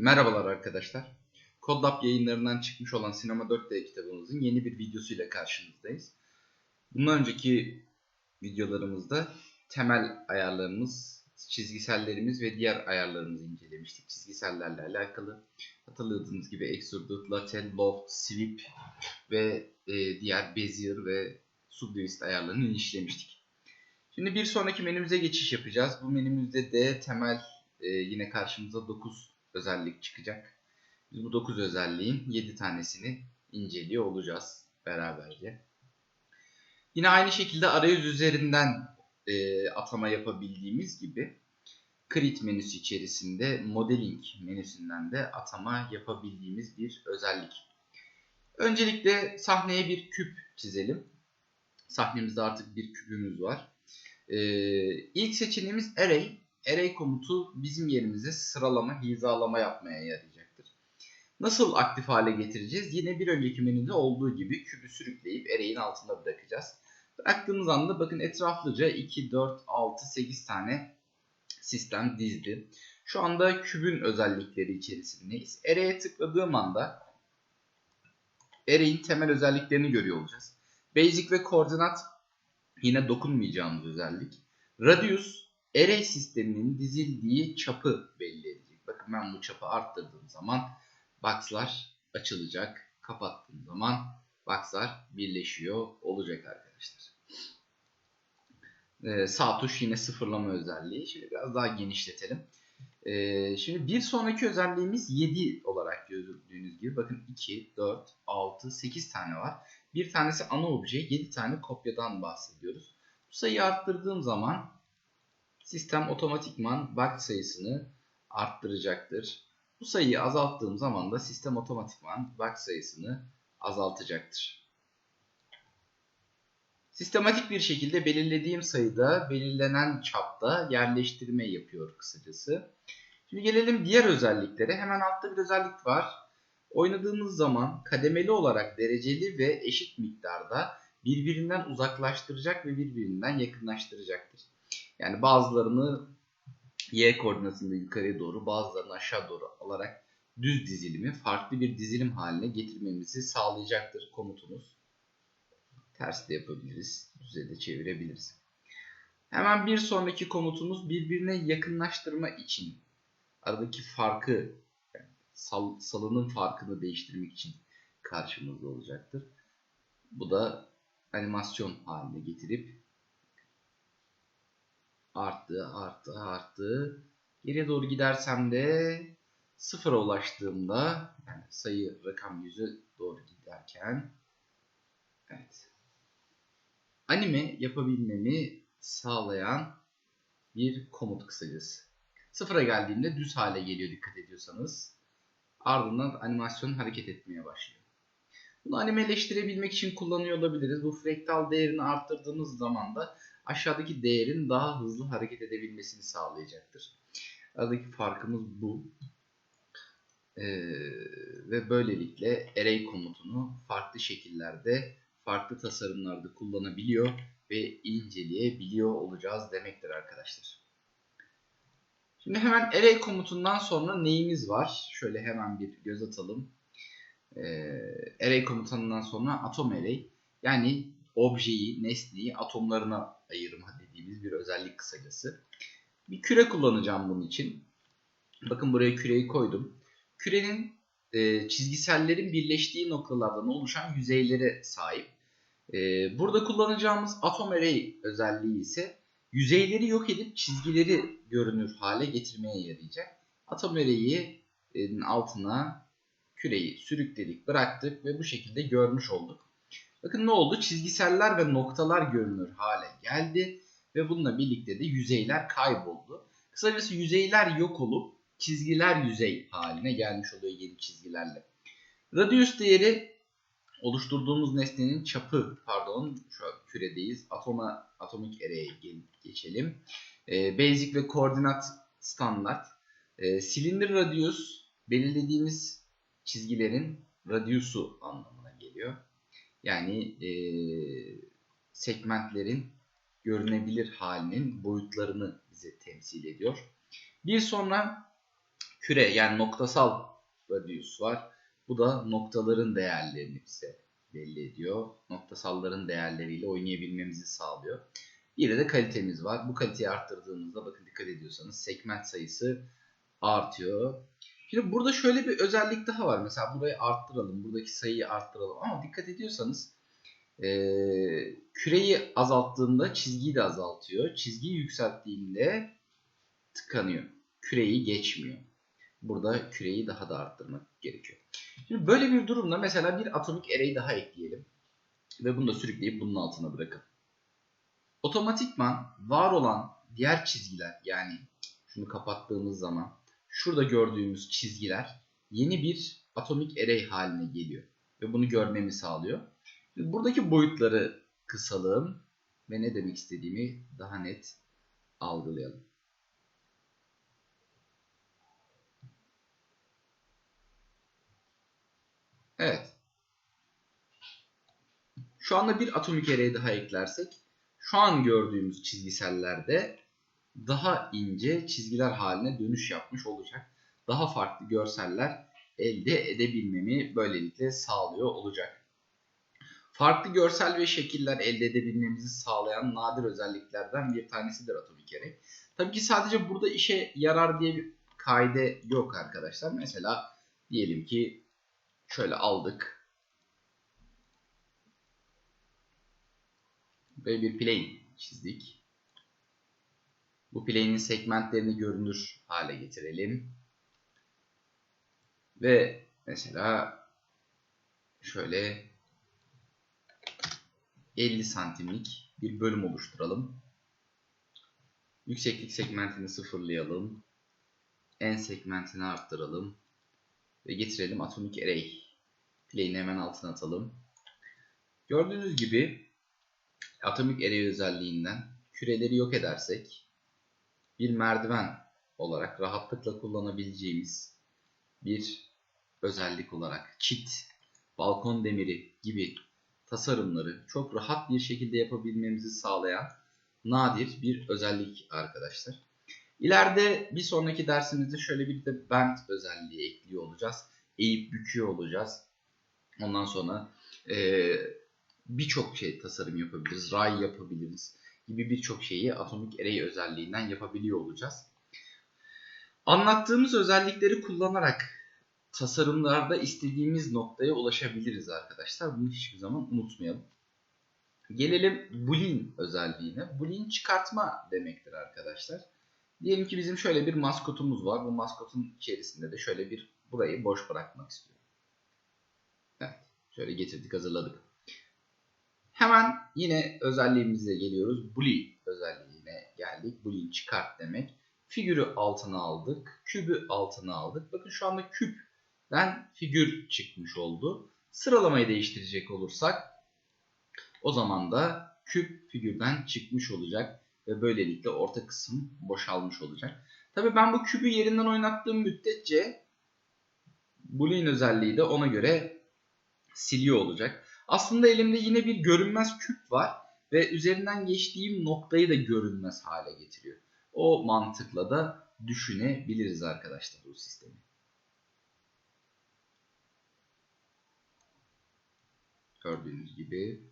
Merhabalar arkadaşlar. Kodlab yayınlarından çıkmış olan Sinema 4D kitabımızın yeni bir videosuyla karşınızdayız. Bundan önceki videolarımızda temel ayarlarımız, çizgisellerimiz ve diğer ayarlarımızı incelemiştik. Çizgisellerle alakalı hatırladığınız gibi Extrude, Latel, Loft, Sweep ve e, diğer Bezier ve Subdivist ayarlarını işlemiştik. Şimdi bir sonraki menümüze geçiş yapacağız. Bu menümüzde de temel e, yine karşımıza 9 özellik çıkacak. Biz bu 9 özelliğin 7 tanesini inceliyor olacağız beraberce. Yine aynı şekilde arayüz üzerinden e, atama yapabildiğimiz gibi Create menüsü içerisinde Modeling menüsünden de atama yapabildiğimiz bir özellik. Öncelikle sahneye bir küp çizelim. Sahnemizde artık bir küpümüz var. Ee, ilk seçeneğimiz Array array komutu bizim yerimize sıralama, hizalama yapmaya yarayacaktır. Nasıl aktif hale getireceğiz? Yine bir önceki menüde olduğu gibi kübü sürükleyip array'in altında bırakacağız. Bıraktığımız anda bakın etraflıca 2, 4, 6, 8 tane sistem dizdi. Şu anda kübün özellikleri içerisindeyiz. Array'e tıkladığım anda array'in temel özelliklerini görüyor olacağız. Basic ve koordinat yine dokunmayacağımız özellik. Radius array sisteminin dizildiği çapı belli edecek. Bakın ben bu çapı arttırdığım zaman box'lar açılacak. Kapattığım zaman box'lar birleşiyor olacak arkadaşlar. Ee, sağ tuş yine sıfırlama özelliği. Şimdi biraz daha genişletelim. Ee, şimdi bir sonraki özelliğimiz 7 olarak gördüğünüz gibi. Bakın 2, 4, 6, 8 tane var. Bir tanesi ana obje, 7 tane kopyadan bahsediyoruz. Bu sayıyı arttırdığım zaman sistem otomatikman byte sayısını arttıracaktır. Bu sayıyı azalttığım zaman da sistem otomatikman byte sayısını azaltacaktır. Sistematik bir şekilde belirlediğim sayıda belirlenen çapta yerleştirme yapıyor kısacası. Şimdi gelelim diğer özelliklere. Hemen altta bir özellik var. Oynadığımız zaman kademeli olarak dereceli ve eşit miktarda birbirinden uzaklaştıracak ve birbirinden yakınlaştıracaktır. Yani bazılarını y koordinatında yukarıya doğru bazılarını aşağı doğru alarak düz dizilimi farklı bir dizilim haline getirmemizi sağlayacaktır komutumuz. Ters de yapabiliriz. Düze de çevirebiliriz. Hemen bir sonraki komutumuz birbirine yakınlaştırma için aradaki farkı sal, salının farkını değiştirmek için karşımızda olacaktır. Bu da animasyon haline getirip arttı, arttı, arttı. Geriye doğru gidersem de sıfıra ulaştığımda yani sayı rakam yüzü doğru giderken evet anime yapabilmemi sağlayan bir komut kısacası. Sıfıra geldiğimde düz hale geliyor dikkat ediyorsanız. Ardından animasyon hareket etmeye başlıyor. Bunu animeleştirebilmek için kullanıyor olabiliriz. Bu frektal değerini arttırdığımız zaman da aşağıdaki değerin daha hızlı hareket edebilmesini sağlayacaktır. Aradaki farkımız bu. Ee, ve böylelikle array komutunu farklı şekillerde, farklı tasarımlarda kullanabiliyor ve inceleyebiliyor olacağız demektir arkadaşlar. Şimdi hemen array komutundan sonra neyimiz var? Şöyle hemen bir göz atalım. Ee, array komutanından sonra atom array. Yani objeyi, nesneyi atomlarına ayırma dediğimiz bir özellik kısacası. Bir küre kullanacağım bunun için. Bakın buraya küreyi koydum. Kürenin e, çizgisellerin birleştiği noktalardan oluşan yüzeylere sahip. E, burada kullanacağımız atom array özelliği ise yüzeyleri yok edip çizgileri görünür hale getirmeye yarayacak. Atom array'i altına küreyi sürükledik, bıraktık ve bu şekilde görmüş olduk. Bakın ne oldu? Çizgiseller ve noktalar görünür hale geldi ve bununla birlikte de yüzeyler kayboldu. Kısacası yüzeyler yok olup çizgiler yüzey haline gelmiş oluyor yeni çizgilerle. Radius değeri oluşturduğumuz nesnenin çapı, pardon şu küredeyiz. Atoma, atomik array'e geçelim. Ee, basic ve koordinat standart. Ee, silindir radius belirlediğimiz çizgilerin radiusu anlamına geliyor. Yani e, segmentlerin görünebilir halinin boyutlarını bize temsil ediyor. Bir sonra küre yani noktasal radius var. Bu da noktaların değerlerini bize belli ediyor. Noktasalların değerleriyle oynayabilmemizi sağlıyor. Bir de kalitemiz var. Bu kaliteyi arttırdığımızda bakın dikkat ediyorsanız segment sayısı artıyor. Şimdi burada şöyle bir özellik daha var. Mesela burayı arttıralım. Buradaki sayıyı arttıralım. Ama dikkat ediyorsanız e, küreyi azalttığında çizgiyi de azaltıyor. Çizgiyi yükselttiğinde tıkanıyor. Küreyi geçmiyor. Burada küreyi daha da arttırmak gerekiyor. Şimdi böyle bir durumda mesela bir atomik array daha ekleyelim. Ve bunu da sürükleyip bunun altına bırakın. Otomatikman var olan diğer çizgiler yani şunu kapattığımız zaman şurada gördüğümüz çizgiler yeni bir atomik array haline geliyor. Ve bunu görmemi sağlıyor. Buradaki boyutları kısalım ve ne demek istediğimi daha net algılayalım. Evet. Şu anda bir atomik array daha eklersek şu an gördüğümüz çizgisellerde daha ince çizgiler haline dönüş yapmış olacak. Daha farklı görseller elde edebilmemi böylelikle sağlıyor olacak. Farklı görsel ve şekiller elde edebilmemizi sağlayan nadir özelliklerden bir tanesidir atomik array. Tabii ki sadece burada işe yarar diye bir kaide yok arkadaşlar. Mesela diyelim ki şöyle aldık. Böyle bir plane çizdik. Bu plane'in segmentlerini görünür hale getirelim. Ve mesela şöyle 50 santimlik bir bölüm oluşturalım. Yükseklik segmentini sıfırlayalım. En segmentini arttıralım. Ve getirelim atomik array. Plane'i hemen altına atalım. Gördüğünüz gibi atomik array özelliğinden küreleri yok edersek bir merdiven olarak rahatlıkla kullanabileceğimiz bir özellik olarak çit, balkon demiri gibi tasarımları çok rahat bir şekilde yapabilmemizi sağlayan nadir bir özellik arkadaşlar. İleride bir sonraki dersimizde şöyle bir de bend özelliği ekliyor olacağız. Eğip büküyor olacağız. Ondan sonra e, birçok şey tasarım yapabiliriz. Ray yapabiliriz gibi birçok şeyi atomik array özelliğinden yapabiliyor olacağız. Anlattığımız özellikleri kullanarak tasarımlarda istediğimiz noktaya ulaşabiliriz arkadaşlar. Bunu hiçbir zaman unutmayalım. Gelelim boolean özelliğine. Boolean çıkartma demektir arkadaşlar. Diyelim ki bizim şöyle bir maskotumuz var. Bu maskotun içerisinde de şöyle bir burayı boş bırakmak istiyorum. Evet. Şöyle getirdik hazırladık. Hemen yine özelliğimize geliyoruz. Boolean özelliğine geldik. Boolean çıkart demek. Figürü altına aldık. Kübü altına aldık. Bakın şu anda küpten figür çıkmış oldu. Sıralamayı değiştirecek olursak o zaman da küp figürden çıkmış olacak ve böylelikle orta kısım boşalmış olacak. Tabii ben bu kübü yerinden oynattığım müddetçe Boolean özelliği de ona göre siliyor olacak. Aslında elimde yine bir görünmez küp var ve üzerinden geçtiğim noktayı da görünmez hale getiriyor. O mantıkla da düşünebiliriz arkadaşlar bu sistemi. Gördüğünüz gibi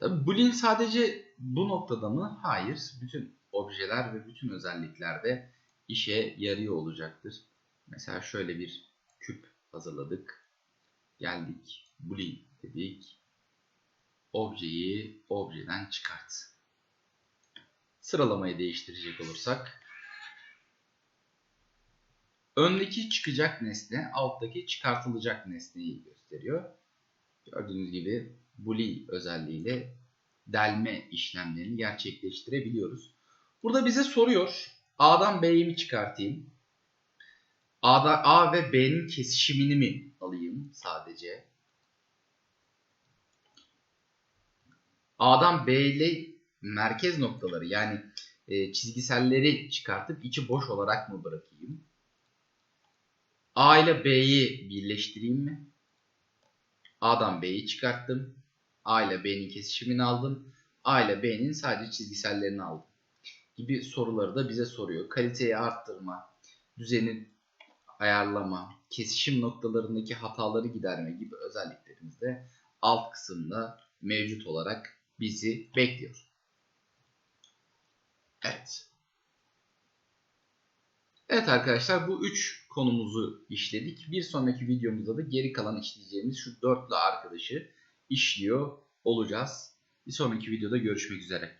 Tabii Boolean sadece bu noktada mı? Hayır. Bütün objeler ve bütün özelliklerde işe yarıyor olacaktır. Mesela şöyle bir küp hazırladık. Geldik. Boolean dedik. Objeyi objeden çıkart. Sıralamayı değiştirecek olursak öndeki çıkacak nesne alttaki çıkartılacak nesneyi gösteriyor. Gördüğünüz gibi Boolean özelliğiyle delme işlemlerini gerçekleştirebiliyoruz. Burada bize soruyor. A'dan B'yi mi çıkartayım? A'da A ve B'nin kesişimini mi alayım sadece? A'dan B ile merkez noktaları yani e, çizgiselleri çıkartıp içi boş olarak mı bırakayım? A ile B'yi birleştireyim mi? A'dan B'yi çıkarttım. A ile B'nin kesişimini aldım. A ile B'nin sadece çizgisellerini aldım. Gibi soruları da bize soruyor. Kaliteyi arttırma, düzeni ayarlama, kesişim noktalarındaki hataları giderme gibi özelliklerimiz de alt kısımda mevcut olarak bizi bekliyor. Evet. Evet arkadaşlar bu üç konumuzu işledik. Bir sonraki videomuzda da geri kalan işleyeceğimiz şu dörtlü arkadaşı işliyor olacağız. Bir sonraki videoda görüşmek üzere.